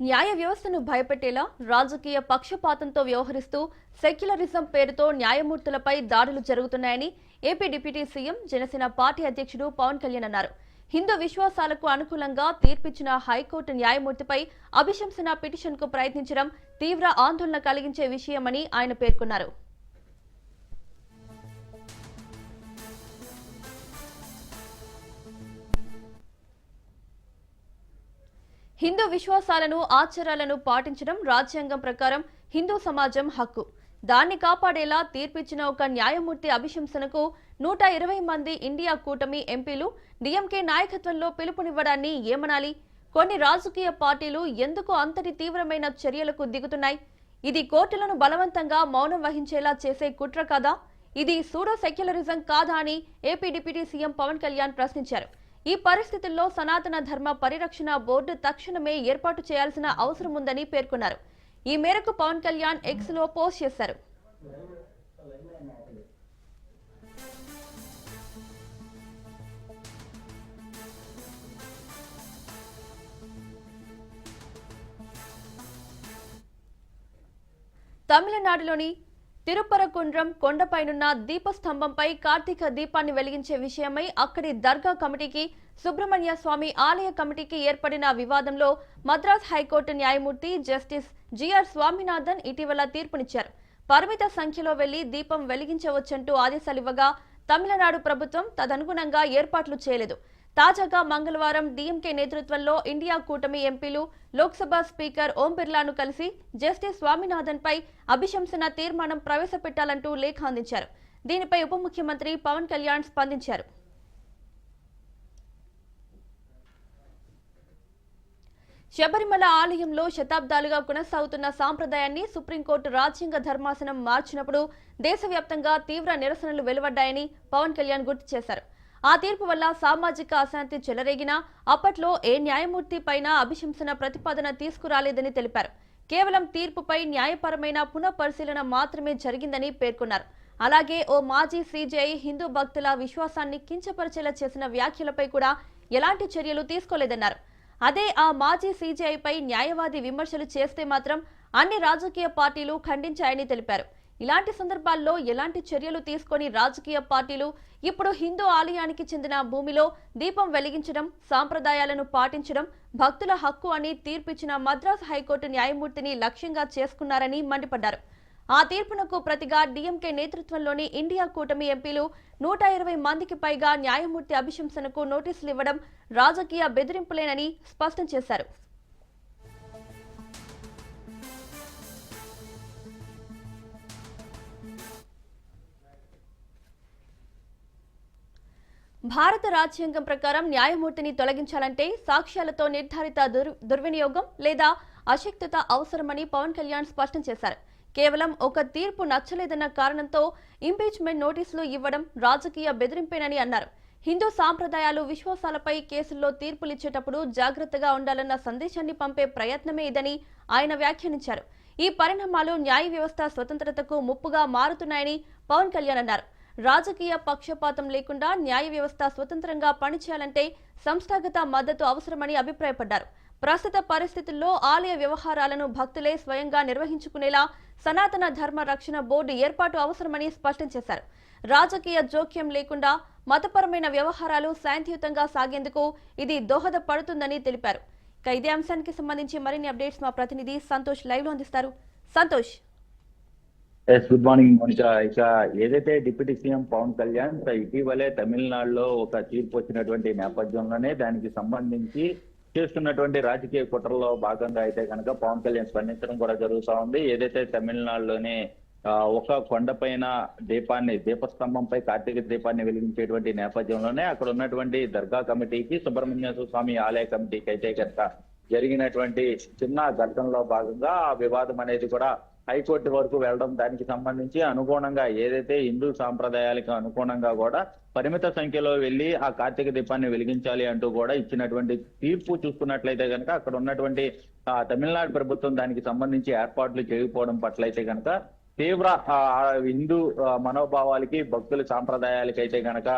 న్యాయ వ్యవస్థను భయపెట్టేలా రాజకీయ పక్షపాతంతో వ్యవహరిస్తూ సెక్యులరిజం పేరుతో న్యాయమూర్తులపై దాడులు జరుగుతున్నాయని AP deputy CM Janasena party అధ్యక్షుడు పవన్ కళ్యాణ్ అన్నారు. హిందూ విశ్వాసాలకు అనుకూలంగా తీర్పిచ్చిన హైకోర్టు న్యాయమూర్తిపై అభిశంసన పిటిషన్కు ప్రయత్నించడం తీవ్ర ఆందోళన కలిగించే విషయమని ఆయన పేర్కొన్నారు. హిందూ విశ్వాసాలను ఆచారాలను పాటించడం రాజ్యాంగం ప్రకారం హిందూ సమాజం హక్కు. దాన్ని కాపాడేలా తీర్పిచ్చిన ఒక న్యాయమూర్తి అభిశంసనకు నూట ఇరవై మంది ఇండియా కూటమి ఎంపీలు డిఎంకే నాయకత్వంలో పిలుపునివ్వడాన్ని ఏమనాలి? కొన్ని రాజకీయ పార్టీలు ఎందుకు అంతటి తీవ్రమైన చర్యలకు దిగుతున్నాయి? ఇది కోర్టులను బలవంతంగా మౌనం వహించేలా చేసే కుట్ర కాదా? ఇది సూడో సెక్యులరిజం కాదా అని AP deputy CM Pawan Kalyan ప్రశ్నించారు. ఈ పరిస్థితుల్లో సనాతన ధర్మ పరిరక్షణ బోర్డు తక్షణమే ఏర్పాటు చేయాల్సిన అవసరం ఉందని పేర్కొన్నారు. ఈ మేరకు పవన్ కళ్యాణ్ ఎక్స్లో పోస్ట్ చేశారు. తమిళనాడులోని తిరుపరకుండ్రం కొండపైనున్న దీపస్తంభంపై కార్తీక దీపాన్ని వెలిగించే విషయమై అక్కడి దర్గా కమిటీకి సుబ్రహ్మణ్య స్వామి ఆలయ కమిటీకి ఏర్పడిన వివాదంలో మద్రాస్ హైకోర్టు న్యాయమూర్తి జస్టిస్ జిఆర్ స్వామినాథన్ ఇటీవల తీర్పునిచ్చారు. పరిమిత సంఖ్యలో వెళ్ళి దీపం వెలిగించవచ్చంటూ ఆదేశాలివ్వగా తమిళనాడు ప్రభుత్వం తదనుగుణంగా ఏర్పాట్లు చేయలేదు. తాజాగా మంగళవారం డీఎంకే నేతృత్వంలో ఇండియా కూటమి ఎంపీలు లోక్సభ స్పీకర్ ఓం బిర్లాను కలిసి జస్టిస్ స్వామినాథన్ పై అభిశంసన తీర్మానం ప్రవేశపెట్టాలంటూ లేఖ అందించారు. దీనిపై ఉప ముఖ్యమంత్రి పవన్ కళ్యాణ్ స్పందించారు. శబరిమల ఆలయంలో శతాబ్దాలుగా కొనసాగుతున్న సాంప్రదాయాన్ని సుప్రీంకోర్టు రాజ్యాంగ ధర్మాసనం మార్చినప్పుడు దేశవ్యాప్తంగా తీవ్ర నిరసనలు వెలువడ్డాయని పవన్ కళ్యాణ్ గుర్తు చేశారు. ఆ తీర్పు వల్ల సామాజిక అశాంతి చెలరేగినా అప్పట్లో ఏ న్యాయమూర్తి పైన అభిశంసన ప్రతిపాదన తీసుకురాలేదని తెలిపారు. కేవలం తీర్పుపై న్యాయపరమైన పునఃపరిశీలన మాత్రమే జరిగిందని పేర్కొన్నారు. అలాగే ఓ మాజీ సీజీఐ హిందూ భక్తుల విశ్వాసాన్ని కించపరిచేలా చేసిన వ్యాఖ్యలపై కూడా ఎలాంటి చర్యలు తీసుకోలేదన్నారు. అదే ఆ మాజీ సీజీఐపై న్యాయవాది విమర్శలు చేస్తే మాత్రం అన్ని రాజకీయ పార్టీలు ఖండించాయని తెలిపారు. ఇలాంటి సందర్భాల్లో ఎలాంటి చర్యలు తీసుకొని రాజకీయ పార్టీలు ఇప్పుడు హిందూ ఆలయానికి చెందిన భూమిలో దీపం వెలిగించడం సాంప్రదాయాలను పాటించడం భక్తుల హక్కు అని తీర్పిచ్చిన మద్రాస్ హైకోర్టు న్యాయమూర్తిని లక్ష్యంగా చేసుకున్నారని మండిపడ్డారు. ఆ తీర్పునకు ప్రతిగా డీఎంకే నేతృత్వంలోని ఇండియా కూటమి ఎంపీలు నూట ఇరవై మందికి పైగా న్యాయమూర్తి అభిశంసనకు నోటీసులు ఇవ్వడం రాజకీయ బెదిరింపులేనని స్పష్టం చేశారు. భారత రాజ్యాంగం ప్రకారం న్యాయమూర్తిని తొలగించాలంటే సాక్ష్యాలతో నిర్ధారిత దుర్ దుర్వినియోగం లేదా అశక్తత అవసరమని పవన్ కళ్యాణ్ స్పష్టం చేశారు. కేవలం ఒక తీర్పు నచ్చలేదన్న కారణంతో ఇంపీచ్మెంట్ నోటీసులు ఇవ్వడం రాజకీయ బెదిరింపేనని అన్నారు. హిందూ సాంప్రదాయాలు విశ్వాసాలపై కేసుల్లో తీర్పులిచ్చేటప్పుడు జాగ్రత్తగా ఉండాలన్న సందేశాన్ని పంపే ప్రయత్నమే ఇదని ఆయన వ్యాఖ్యానించారు. ఈ పరిణామాలు న్యాయ వ్యవస్థ స్వతంత్రతకు ముప్పుగా మారుతున్నాయని పవన్ కళ్యాణ్ అన్నారు. రాజకీయ పక్షపాతం లేకుండా న్యాయ వ్యవస్థ స్వతంత్రంగా పనిచేయాలంటే సంస్థాగత మద్దతు అవసరమని అభిప్రాయపడ్డారు. ప్రస్తుత పరిస్థితుల్లో ఆలయ వ్యవహారాలను భక్తులే స్వయంగా నిర్వహించుకునేలా సనాతన ధర్మ రక్షణ బోర్డు ఏర్పాటు అవసరమని స్పష్టం చేశారు. రాజకీయ జోక్యం లేకుండా మతపరమైన వ్యవహారాలు శాంతియుతంగా సాగేందుకు ఇది దోహదపడుతుందని తెలిపారు. ఇక ఇదే అంశానికి సంబంధించి మరిన్ని అప్డేట్స్ మా ప్రతినిధి సంతోష్ లైవ్లో అందిస్తారు. Santosh. Yes good morning Monika ఇక ఏదైతే డిప్యూటీ సీఎం పవన్ కళ్యాణ్ ఇటీవలే తమిళనాడులో ఒక తీర్పు వచ్చినటువంటి నేపథ్యంలోనే దానికి సంబంధించి చేస్తున్నటువంటి రాజకీయ కుట్రలో భాగంగా అయితే కనుక పవన్ కళ్యాణ్ స్పందించడం కూడా జరుగుతూ ఉంది. ఏదైతే తమిళనాడులోనే ఒక కొండపైన దీపాన్ని దీపస్తంభంపై కార్తీక దీపాన్ని వెలిగించేటువంటి నేపథ్యంలోనే అక్కడ ఉన్నటువంటి దర్గా కమిటీకి సుబ్రహ్మణ్య స్వామి ఆలయ కమిటీకి అయితే కనుక జరిగినటువంటి చిన్న ఘటనలో భాగంగా ఆ వివాదం అనేది కూడా హైకోర్టు వరకు వెళ్ళడం దానికి సంబంధించి అనుగుణంగా ఏదైతే హిందూ సాంప్రదాయాలకు అనుగుణంగా కూడా పరిమిత సంఖ్యలో వెళ్ళి ఆ కార్తీక దీపాన్ని వెలిగించాలి అంటూ కూడా ఇచ్చినటువంటి తీర్పు చూసుకున్నట్లయితే కనుక అక్కడ ఉన్నటువంటి తమిళనాడు ప్రభుత్వం దానికి సంబంధించి ఏర్పాట్లు చేయకపోవడం పట్ల అయితే కనుక తీవ్ర ఆ, హిందూ మనోభావాలకి భక్తుల సాంప్రదాయాలకి అయితే గనక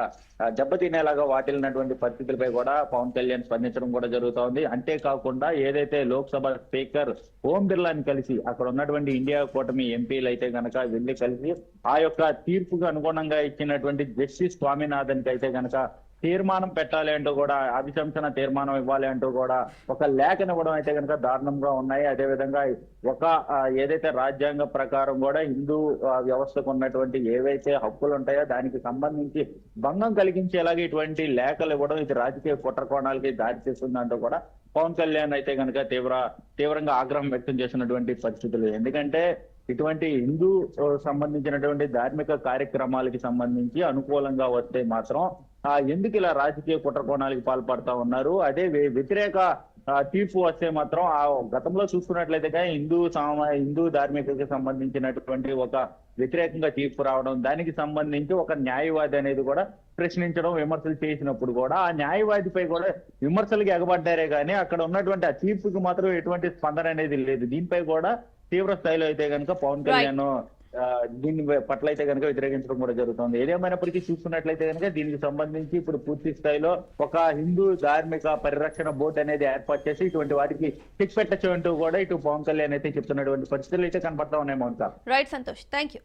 దెబ్బతినేలాగా వాటిల్లినటువంటి పరిస్థితులపై కూడా పవన్ కళ్యాణ్ స్పందించడం కూడా జరుగుతోంది. అంతేకాకుండా ఏదైతే లోక్సభ స్పీకర్ ఓం బిర్లాని కలిసి అక్కడ ఉన్నటువంటి ఇండియా కూటమి ఎంపీలు అయితే గనక వెళ్ళి కలిసి ఆ యొక్క తీర్పుకు అనుగుణంగా ఇచ్చినటువంటి జస్టిస్ స్వామినాథన్కి అయితే గనక తీర్మానం పెట్టాలి అంటూ కూడా అభిశంసన తీర్మానం ఇవ్వాలి అంటూ కూడా ఒక లేఖనివ్వడం అయితే కనుక దారుణంగా ఉన్నాయి. అదేవిధంగా ఒక ఏదైతే రాజ్యాంగ ప్రకారం కూడా హిందూ వ్యవస్థకు ఉన్నటువంటి ఏవైతే హక్కులు ఉంటాయో దానికి సంబంధించి భంగం కలిగించేలాగా ఇటువంటి లేఖలు ఇవ్వడం ఇది రాజకీయ కుట్రకోణాలకి కోణాలకి దారి తీస్తుందంటూ కూడా పవన్ కళ్యాణ్ అయితే కనుక తీవ్ర తీవ్రంగా ఆగ్రహం వ్యక్తం చేసినటువంటి పరిస్థితులు. ఎందుకంటే ఇటువంటి హిందూ సంబంధించినటువంటి ధార్మిక కార్యక్రమాలకి సంబంధించి అనుకూలంగా వస్తే మాత్రం ఆ ఎందుకు ఇలా రాజకీయ కుట్రకోణాలకి పాల్పడతా ఉన్నారు? అదే వ్యతిరేక తీర్పు వస్తే మాత్రం ఆ గతంలో చూసుకున్నట్లయితే కానీ హిందూ సామా హిందూ ధార్మికతకి సంబంధించినటువంటి ఒక వ్యతిరేకంగా తీర్పు రావడం దానికి సంబంధించి ఒక న్యాయవాది అనేది కూడా ప్రశ్నించడం విమర్శలు చేసినప్పుడు కూడా ఆ న్యాయవాదిపై కూడా విమర్శలకు ఎగబడ్డారే కానీ అక్కడ ఉన్నటువంటి ఆ తీర్పుకి మాత్రం ఎటువంటి స్పందన అనేది లేదు. దీనిపై కూడా తీవ్ర స్థాయిలో అయితే కనుక పవన్ కళ్యాణ్ దీని పట్ల అయితే కనుక వ్యతిరేకించడం కూడా జరుగుతుంది. ఏదేమైనప్పటికీ చూసుకున్నట్లయితే కనుక దీనికి సంబంధించి ఇప్పుడు పూర్తి స్థాయిలో ఒక హిందూ ధార్మిక పరిరక్షణ బోర్డు అనేది ఏర్పాటు చేసి ఇటువంటి వాటికి చెక్ పెట్టచ్చు అంటూ కూడా ఇటు పవన్ కళ్యాణ్ అయితే చెప్తున్నటువంటి పరిస్థితులు అయితే కనపడతా ఉన్నాయి Mounika. Right Santosh. Thank you